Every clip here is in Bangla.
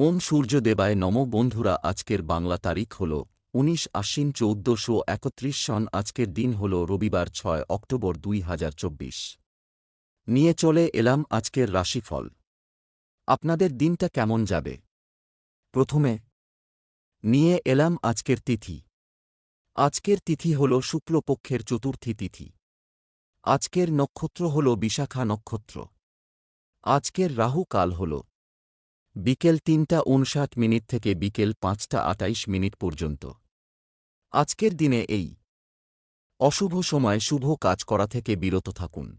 ওম সূর্যদেবায় নম বন্ধুরা, আজকের বাংলা তারিখ হল উনিশ আশ্বিন চৌদ্দশো একত্রিশ সন, আজকের দিন হল রবিবার ছয় অক্টোবর দুই হাজার চব্বিশ। নিয়ে চলে এলাম আজকের রাশিফল। আপনাদের দিনটা কেমন যাবে? প্রথমে, নিয়ে এলাম আজকের তিথি। আজকের তিথি হল শুক্লপক্ষের চতুর্থী তিথি। আজকের নক্ষত্র হল বিশাখা নক্ষত্র। আজকের রাহু কাল হল বিকেল তিনটা উনষাট মিনিট থেকে বিকেল পাঁচটা আটাইশ মিনিট পর্যন্ত। আজকের দিনে এই। অশুভ সময় শুভ কাজ করা থেকে বিরত থাকুন।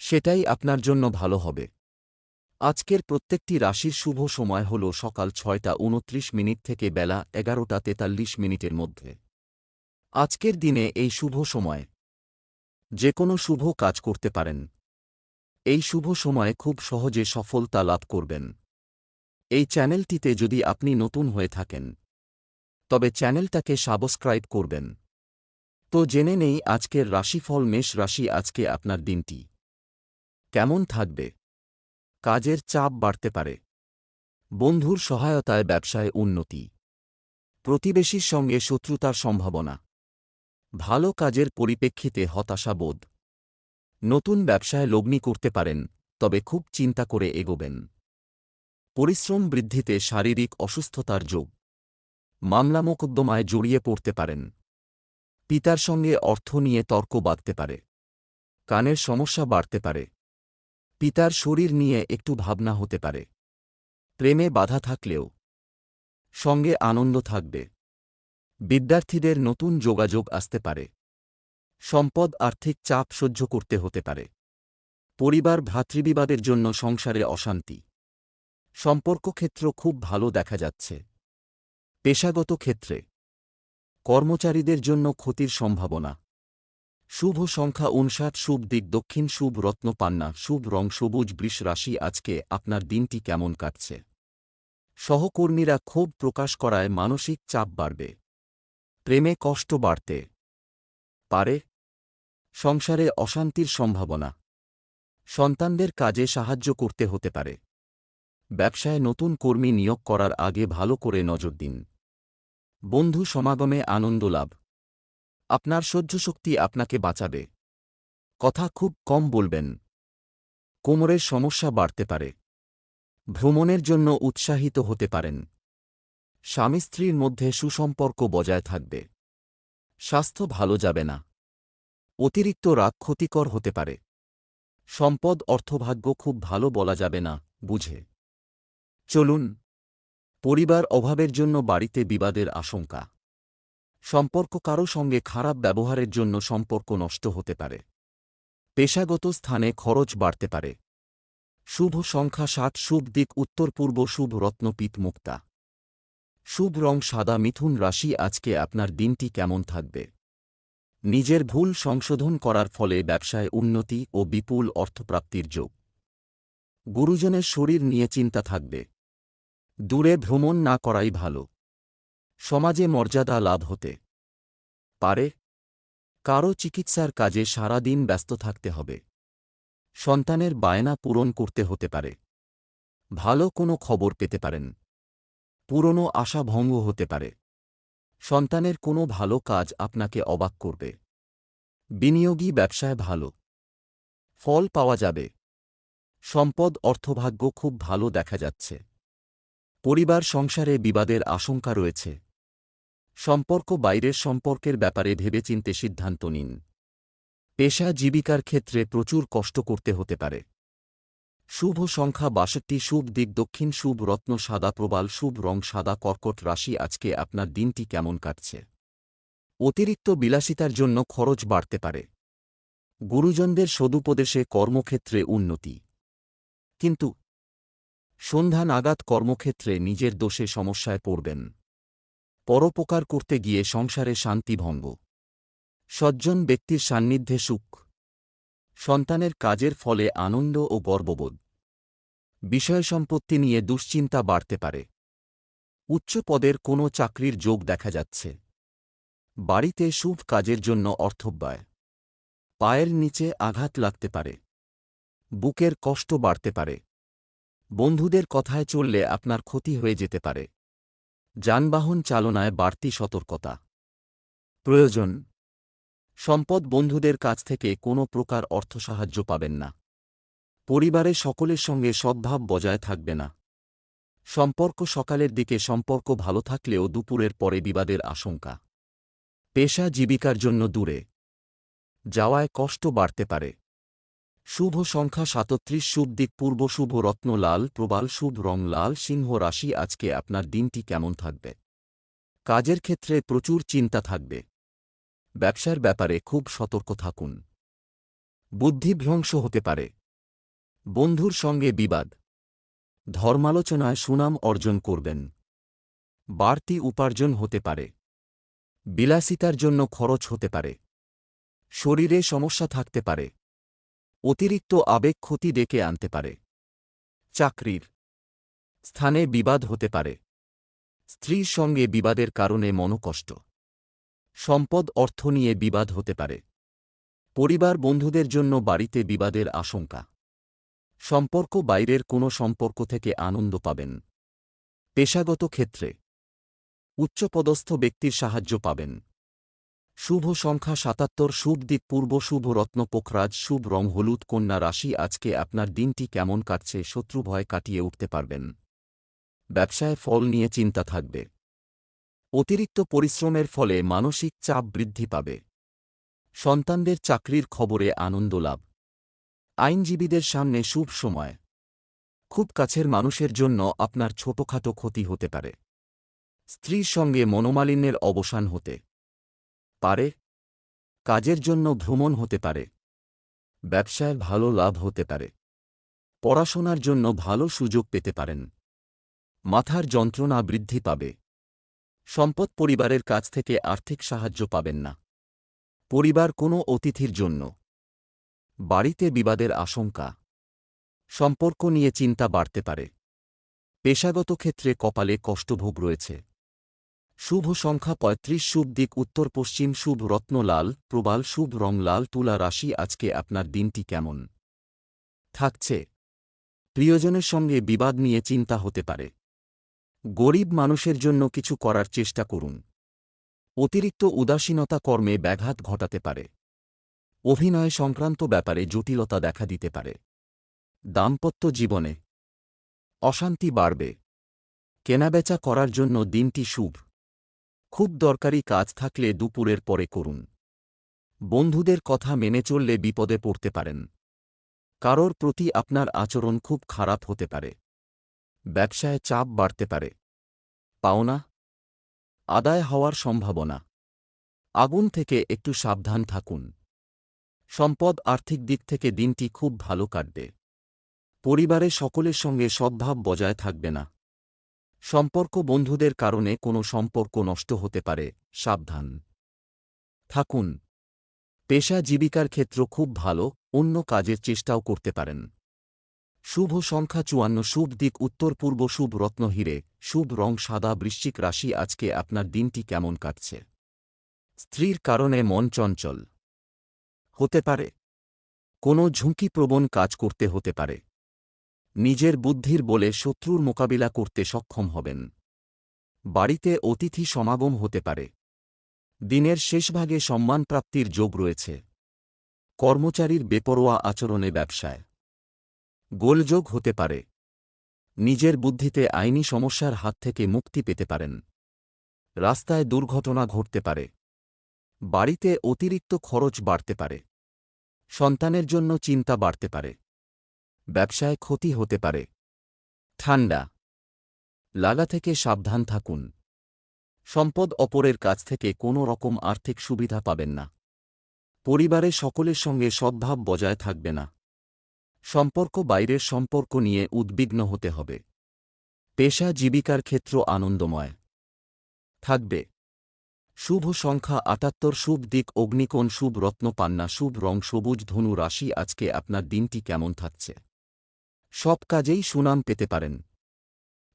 সেটাই আপনার জন্য ভালো হবে। আজকের প্রত্যেকটি রাশির শুভ সময় হল সকাল ছয়টা উনত্রিশ মিনিট থেকে বেলা এগারোটা তেতাল্লিশ মিনিটের মধ্যে। আজকের দিনে এই শুভ সময়। যে কোনো শুভ কাজ করতে পারেন। এই শুভ সময়ে খুব সহজে সফলতা লাভ করবেন। এই চ্যানেলটিতে যদি আপনি নতুন হয়ে থাকেন, তবে চ্যানেলটাকে সাবস্ক্রাইব করবেন। তো জেনে নেই আজকের রাশিফল, মেষ রাশি আজকে আপনার দিনটি। কেমন থাকবে? কাজের চাপ বাড়তে পারে। বন্ধুর সহায়তায় ব্যবসায় উন্নতি। প্রতিবেশীর সঙ্গে শত্রুতার সম্ভাবনা। ভালো কাজের পরিপ্রেক্ষিতে হতাশাবোধ নতুন ব্যবসায় লগ্নি করতে পারেন, তবে খুব চিন্তা করে এগোবেন। পরিশ্রম বৃদ্ধিতে শারীরিক অসুস্থতার যোগ। মামলা মোকদ্দমায় জড়িয়ে পড়তে পারেন। পিতার সঙ্গে অর্থ নিয়ে তর্ক বাঁধতে পারে। কানের সমস্যা বাড়তে পারে। পিতার শরীর নিয়ে একটু ভাবনা হতে পারে। প্রেমে বাধা থাকলেও। সঙ্গে আনন্দ থাকবে। বিদ্যার্থীদের নতুন যোগাযোগ আসতে পারে। সম্পদ আর্থিক চাপ সহ্য করতে হতে পারে। পরিবার ভ্রাতৃবিবাদের জন্য সংসারে অশান্তি। সম্পর্ক ক্ষেত্র খুব ভালো দেখা যাচ্ছে। পেশাগত ক্ষেত্রে। কর্মচারীদের জন্য ক্ষতির সম্ভাবনা। শুভ সংখ্যা উনষাট শুভ দিক দক্ষিণ, শুভ রত্ন পান্না, শুভ রং, সবুজ, বৃষ রাশি, আজকে আপনার দিনটি কেমন কাটছে? সহকর্মীরা ক্ষোভ প্রকাশ করায় মানসিক চাপ বাড়বে। প্রেমে কষ্ট বাড়তে পারে। সংসারে অশান্তির সম্ভাবনা। সন্তানদের কাজে সাহায্য করতে হতে পারে। ব্যবসায় নতুন কর্মী নিয়োগ করার আগে ভালো করে নজর দিন। বন্ধু সমাগমে আনন্দ লাভ। আপনার সহ্যশক্তি আপনাকে বাঁচাবে। কথা খুব কম বলবেন। কোমরের সমস্যা বাড়তে পারে। ভ্রমণের জন্য উৎসাহিত হতে পারেন। স্বামী স্ত্রীর মধ্যে সুসম্পর্ক বজায় থাকবে। স্বাস্থ্য ভালো যাবে না। অতিরিক্ত রাগ ক্ষতিকর হতে পারে। সম্পদ অর্থভাগ্য খুব ভালো বলা যাবে না, বুঝে। চলুন, পরিবার অভাবের জন্য বাড়িতে বিবাদের আশঙ্কা। সম্পর্ক কারও সঙ্গে খারাপ ব্যবহারের জন্য সম্পর্ক নষ্ট হতে পারে। পেশাগত স্থানে খরচ বাড়তে পারে। শুভ সংখ্যা ষাট, শুভ দিক উত্তর পূর্ব, শুভ রত্নপীঠ মুক্তা। শুভ রং সাদা, মিথুন রাশি, আজকে আপনার দিনটি কেমন থাকবে? নিজের ভুল সংশোধন করার ফলে ব্যবসায় উন্নতি ও বিপুল অর্থপ্রাপ্তির যোগ। গুরুজনের শরীর নিয়ে চিন্তা থাকবে। দূরে ভ্রমণ না করাই ভালো। সমাজে মর্যাদা লাভ হতে পারে। কারও চিকিৎসার কাজে সারা দিন ব্যস্ত থাকতে হবে। সন্তানের বায়না পূরণ করতে হতে পারে। ভালো কোনো খবর পেতে পারেন। পুরনো আশা ভঙ্গ হতে পারে। সন্তানের কোনো ভালো কাজ আপনাকে অবাক করবে। বিনিয়োগী ব্যবসায় ভালো। ফল পাওয়া যাবে। সম্পদ অর্থভাগ্য খুব ভালো দেখা যাচ্ছে। পরিবার সংসারে বিবাদের আশঙ্কা রয়েছে। সম্পর্ক বাইরের সম্পর্কের ব্যাপারে ভেবেচিন্তে সিদ্ধান্ত নিন। পেশা জীবিকার ক্ষেত্রে প্রচুর কষ্ট করতে হতে পারে। শুভ সংখ্যা বাষট্টি, শুভ দিক দক্ষিণ, শুভ রত্ন সাদা প্রবাল, শুভ রং সাদা কর্কট রাশি আজকে আপনার দিনটি কেমন কাটছে? অতিরিক্ত বিলাসিতার জন্য খরচ বাড়তে পারে। গুরুজনদের সদুপদেশে কর্মক্ষেত্রে উন্নতি। কিন্তু সন্ধ্যা নাগাদ কর্মক্ষেত্রে নিজের দোষে সমস্যায় পড়বেন। পরোপকার করতে গিয়ে সংসারে শান্তি ভঙ্গ। সজ্জন ব্যক্তির সান্নিধ্যে সুখ। সন্তানের কাজের ফলে আনন্দ ও গর্ববোধ। বিষয় সম্পত্তি নিয়ে দুশ্চিন্তা বাড়তে পারে। উচ্চ পদের কোনো চাকরির যোগ দেখা যাচ্ছে। বাড়িতে শুভ কাজের জন্য অর্থব্যয়। পায়ের নিচে আঘাত লাগতে পারে। বুকের কষ্ট বাড়তে পারে। বন্ধুদের কথায় চললে আপনার ক্ষতি হয়ে যেতে পারে। যানবাহন চালনায় বাড়তি সতর্কতা। প্রয়োজন। সম্পদ বন্ধুদের কাছ থেকে কোনো প্রকার অর্থ সাহায্য পাবেন না। পরিবারে সকলের সঙ্গে সদ্ভাব বজায় থাকবে না। সম্পর্ক সকালের দিকে সম্পর্ক ভালো থাকলেও দুপুরের পরে বিবাদের আশঙ্কা। পেশা জীবিকার জন্য দূরে। যাওয়ায় কষ্ট বাড়তে পারে। শুভ সংখ্যা সাতত্রিশ, শুভ দিক পূর্ব, শুভ রত্ন লাল, প্রবাল, শুভ রং লাল, সিংহ রাশি, আজকে আপনার দিনটি কেমন থাকবে? কাজের ক্ষেত্রে প্রচুর চিন্তা থাকবে। ব্যবসার ব্যাপারে খুব সতর্ক থাকুন। বুদ্ধিভ্রংশ হতে পারে। বন্ধুর সঙ্গে বিবাদ। ধর্মালোচনায় সুনাম অর্জন করবেন। বাড়তি উপার্জন হতে পারে। বিলাসিতার জন্য খরচ হতে পারে। শরীরে সমস্যা থাকতে পারে। অতিরিক্ত আবেগ ক্ষতি ডেকে আনতে পারে। চাকরির স্থানে বিবাদ হতে পারে। স্ত্রীর সঙ্গে বিবাদের কারণে মনোকষ্ট। সম্পদ, অর্থ নিয়ে বিবাদ হতে পারে। পরিবার বন্ধুদের জন্য বাড়িতে বিবাদের আশঙ্কা। সম্পর্ক বাইরের কোনো সম্পর্ক থেকে আনন্দ পাবেন। পেশাগত ক্ষেত্রে উচ্চপদস্থ ব্যক্তির সাহায্য পাবেন। শুভ সংখ্যা সাতাত্তর, শুভ দিক পূর্ব শুভ রত্ন, পোখরাজ, শুভ রং, হলুদ, কন্যা রাশি, আজকে আপনার দিনটি কেমন কাটছে, শত্রু ভয় কাটিয়ে উঠতে পারবেন। ব্যবসায় ফল নিয়ে চিন্তা থাকবে। অতিরিক্ত পরিশ্রমের ফলে মানসিক চাপ বৃদ্ধি পাবে। সন্তানদের চাকরির খবরে আনন্দ লাভ। আইনজীবীদের সামনে শুভ সময়। খুব কাছের মানুষের জন্য আপনার ছোটখাটো ক্ষতি হতে পারে। স্ত্রীর সঙ্গে মনোমালিন্যের অবসান হতে। পারে, কাজের জন্য ভ্রমণ হতে পারে, ব্যবসায় ভালো লাভ হতে পারে, পড়াশোনার জন্য ভালো সুযোগ পেতে পারেন, মাথার যন্ত্রণা বৃদ্ধি পাবে, সম্পদ পরিবারের কাছ থেকে আর্থিক সাহায্য পাবেন না, পরিবার কোনো অতিথির জন্য, বাড়িতে বিবাদের আশঙ্কা, সম্পর্ক নিয়ে চিন্তা বাড়তে পারে, পেশাগত ক্ষেত্রে কপালে কষ্টভোগ রয়েছে। শুভ সংখ্যা পঁয়ত্রিশ, শুভ দিক উত্তর পশ্চিম, শুভ রত্নলাল প্রবাল, শুভ রং লাল, তুলা রাশি, আজকে আপনার দিনটি কেমন? থাকছে। প্রিয়জনের সঙ্গে বিবাদ নিয়ে চিন্তা হতে পারে। গরিব মানুষের জন্য কিছু করার চেষ্টা করুন। অতিরিক্ত উদাসীনতা কর্মে ব্যাঘাত ঘটাতে পারে। অভিনয় সংক্রান্ত ব্যাপারে জটিলতা দেখা দিতে পারে। দাম্পত্য জীবনে অশান্তি বাড়বে। কেনাবেচা করার জন্য দিনটি শুভ। খুব দরকারি কাজ থাকলে দুপুরের পরে করুন। বন্ধুদের কথা মেনে চললে বিপদে পড়তে পারেন। কারোর প্রতি আপনার আচরণ খুব খারাপ হতে পারে। ব্যবসায় চাপ বাড়তে পারে। পাওনা? আদায় হওয়ার সম্ভাবনা? আগুন থেকে একটু সাবধান থাকুন। সম্পদ আর্থিক দিক থেকে দিনটি খুব ভালো কাটবে। পরিবারে সকলের সঙ্গে সদ্ভাব বজায় থাকবে না। সম্পর্ক বন্ধুদের কারণে কোনো সম্পর্ক নষ্ট হতে পারে, সাবধান। থাকুন। পেশা জীবিকার ক্ষেত্র খুব ভালো, অন্য কাজের চেষ্টাও করতে পারেন। শুভ সংখ্যা চুয়ান্ন, শুভ দিক উত্তর পূর্ব, শুভ রত্ন হিরে, শুভ রং সাদা, বৃশ্চিক রাশি, আজকে আপনার দিনটি কেমন কাটছে? স্ত্রীর কারণে মন চঞ্চল। হতে পারে। কোনো ঝুঁকিপ্রবণ কাজ করতে হতে পারে। নিজের বুদ্ধির বলে শত্রুর মোকাবিলা করতে সক্ষম হবেন। বাড়িতে অতিথি সমাগম হতে পারে। দিনের শেষভাগে সম্মানপ্রাপ্তির যোগ রয়েছে। কর্মচারীর বেপরোয়া আচরণে ব্যবসায়। গোলযোগ হতে পারে। নিজের বুদ্ধিতে আইনি সমস্যার হাত থেকে মুক্তি পেতে পারেন। রাস্তায় দুর্ঘটনা ঘটতে পারে। বাড়িতে অতিরিক্ত খরচ বাড়তে পারে। সন্তানের জন্য চিন্তা বাড়তে পারে। ব্যবসায় ক্ষতি হতে পারে। ঠান্ডা। লাগা থেকে সাবধান থাকুন। সম্পদ অপরের কাছ থেকে কোনো রকম আর্থিক সুবিধা পাবেন না। পরিবারে সকলের সঙ্গে সদ্ভাব বজায় থাকবে না। সম্পর্ক বাইরের সম্পর্ক নিয়ে উদ্বিগ্ন হতে হবে। পেশা জীবিকার ক্ষেত্র আনন্দময়। থাকবে। শুভ সংখ্যা আটাত্তর, শুভ দিক, অগ্নিকোণ, শুভ রত্ন, পান্না, শুভ রং, সবুজ, ধনু, রাশি, আজকে আপনার দিনটি কেমন থাকছে? সব কাজেই সুনাম পেতে পারেন।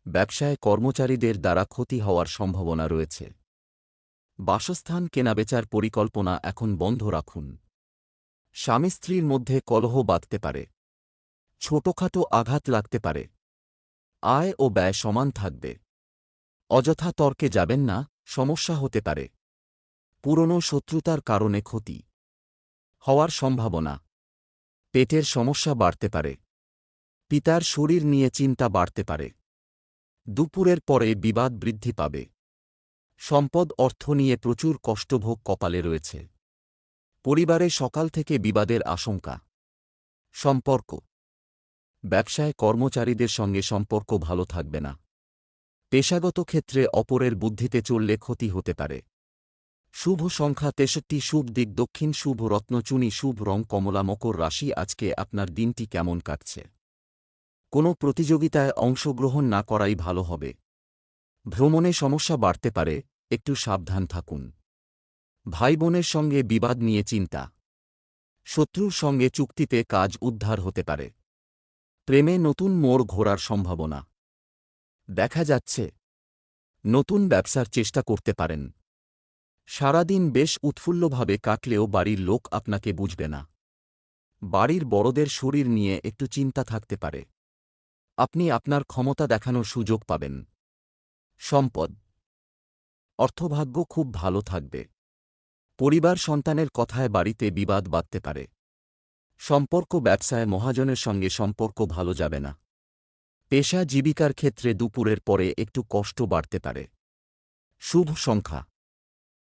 ব্যবসায় কর্মচারীদের দ্বারা ক্ষতি হওয়ার সম্ভাবনা রয়েছে। বাসস্থান কেনাবেচার পরিকল্পনা এখন বন্ধ রাখুন। স্বামী স্ত্রীর মধ্যে কলহ বাঁধতে পারে। ছোটখাটো আঘাত লাগতে পারে। আয় ও ব্যয় সমান থাকবে। অযথা তর্কে যাবেন না, সমস্যা হতে পারে। পুরনো শত্রুতার কারণে ক্ষতি হওয়ার সম্ভাবনা। পেটের সমস্যা বাড়তে পারে। পিতার শরীর নিয়ে চিন্তা বাড়তে পারে। দুপুরের পরে বিবাদ বৃদ্ধি পাবে। সম্পদ, অর্থ নিয়ে প্রচুর কষ্টভোগ কপালে রয়েছে। পরিবারে সকাল থেকে বিবাদের আশঙ্কা। সম্পর্ক। ব্যবসায় কর্মচারীদের সঙ্গে সম্পর্ক ভালো থাকবে না। পেশাগত ক্ষেত্রে অপরের বুদ্ধিতে চললে ক্ষতি হতে পারে। শুভ সংখ্যা তেষট্টি, শুভ দিক দক্ষিণ, শুভ রত্নচুনি শুভ রং, কমলা, মকর রাশি, আজকে আপনার দিনটি কেমন কাটছে? কোনো প্রতিযোগিতায় অংশগ্রহণ না করাই ভালো হবে। ভ্রমণে সমস্যা বাড়তে পারে, একটু সাবধান থাকুন। ভাই বোনের সঙ্গে বিবাদ নিয়ে চিন্তা। শত্রুর সঙ্গে চুক্তিতে কাজ উদ্ধার হতে পারে। প্রেমে নতুন মোড় ঘোরার সম্ভাবনা। দেখা যাচ্ছে। নতুন ব্যবসার চেষ্টা করতে পারেন। সারাদিন বেশ উৎফুল্লভাবে কাটলেও বাড়ির লোক আপনাকে বুঝবে না। বাড়ির বড়দের শরীর নিয়ে একটু চিন্তা থাকতে পারে। আপনি আপনার ক্ষমতা দেখানোর সুযোগ পাবেন। সম্পদ। অর্থভাগ্য খুব ভালো থাকবে। পরিবার সন্তানের কথায় বাড়িতে বিবাদ বাঁধতে পারে। সম্পর্ক ব্যবসায় মহাজনের সঙ্গে সম্পর্ক ভালো যাবে না। পেশা জীবিকার ক্ষেত্রে দুপুরের পরে একটু কষ্ট বাড়তে পারে। শুভ সংখ্যা।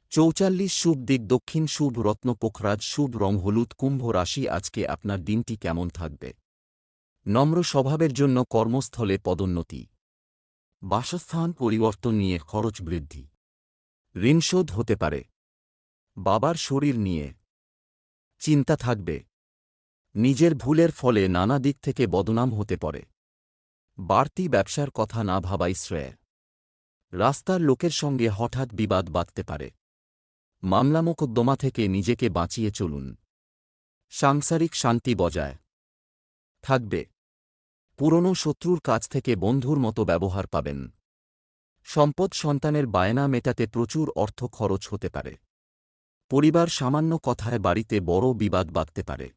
চৌচাল্লিশ শুভ দিক, দক্ষিণ শুভ রত্ন, পোখরাজ শুভ রং, হলুদ কুম্ভ রাশি, আজকে আপনার দিনটি কেমন থাকবে? নম্র স্বভাবের জন্য কর্মস্থলে পদোন্নতি। বাসস্থান পরিবর্তন নিয়ে খরচ বৃদ্ধি। ঋণশোধ হতে পারে। বাবার শরীর নিয়ে চিন্তা থাকবে। নিজের ভুলের ফলে নানা দিক থেকে বদনাম হতে পারে। বাড়তি ব্যবসার কথা না ভাবাই শ্রেয়। রাস্তার লোকের সঙ্গে হঠাৎ বিবাদ বাঁধতে পারে। মামলা মোকদ্দমা থেকে নিজেকে বাঁচিয়ে চলুন। সাংসারিক শান্তি বজায় থাকবে। পুরনো শত্রুর কাছ থেকে বন্ধুর মতো ব্যবহার পাবেন। সম্পদ সন্তানের বায়না মেটাতে প্রচুর অর্থ খরচ হতে পারে। পরিবার সামান্য কথায় বাড়িতে বড় বিবাদ বাঁধতে পারে।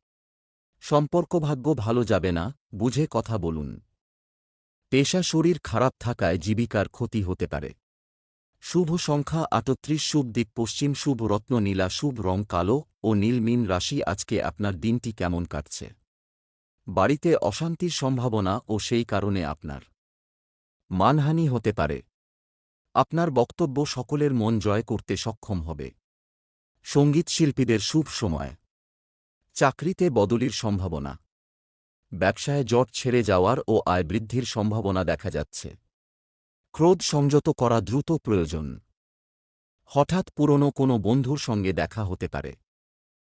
সম্পর্ক ভাগ্য ভালো যাবে না, বুঝে কথা বলুন। পেশা শরীর খারাপ থাকায় জীবিকার ক্ষতি হতে পারে। শুভ সংখ্যা আটত্রিশ, শুভ দিক পশ্চিম, শুভ রত্ন, নীলা, শুভ রং কালো ও নীলমিন রাশি আজকে আপনার দিনটি কেমন কাটছে? বাড়িতে অশান্তির সম্ভাবনা ও সেই কারণে আপনার মানহানি হতে পারে। আপনার বক্তব্য সকলের মন জয় করতে সক্ষম হবে। সংগীত শিল্পীদের শুভ সময়। চাকরিতে বদলির সম্ভাবনা। ব্যবসায় জট ছেড়ে যাওয়ার ও আয় বৃদ্ধির সম্ভাবনা দেখা যাচ্ছে। ক্রোধ সংযত করা দ্রুত প্রয়োজন। হঠাৎ পুরনো কোনো বন্ধুর সঙ্গে দেখা হতে পারে।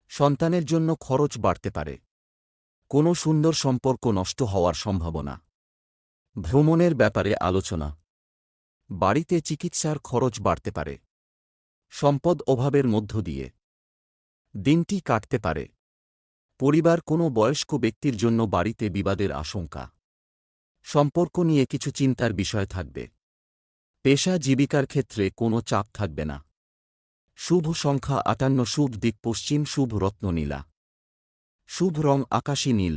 সন্তানের জন্য খরচ বাড়তে পারে। কোনো সুন্দর সম্পর্ক নষ্ট হওয়ার সম্ভাবনা। ভ্রমণের ব্যাপারে আলোচনা। বাড়িতে চিকিৎসার খরচ বাড়তে পারে। সম্পদ অভাবের মধ্য দিয়ে। দিনটি কাটতে পারে। পরিবার কোনো বয়স্ক ব্যক্তির জন্য বাড়িতে বিবাদের আশঙ্কা। সম্পর্ক নিয়ে কিছু চিন্তার বিষয় থাকবে। পেশা জীবিকার ক্ষেত্রে কোনো চাপ থাকবে না। শুভ সংখ্যা আটান্ন, শুভ দিক পশ্চিম, শুভ রত্ন নীলা শুভ রং আকাশী নীল।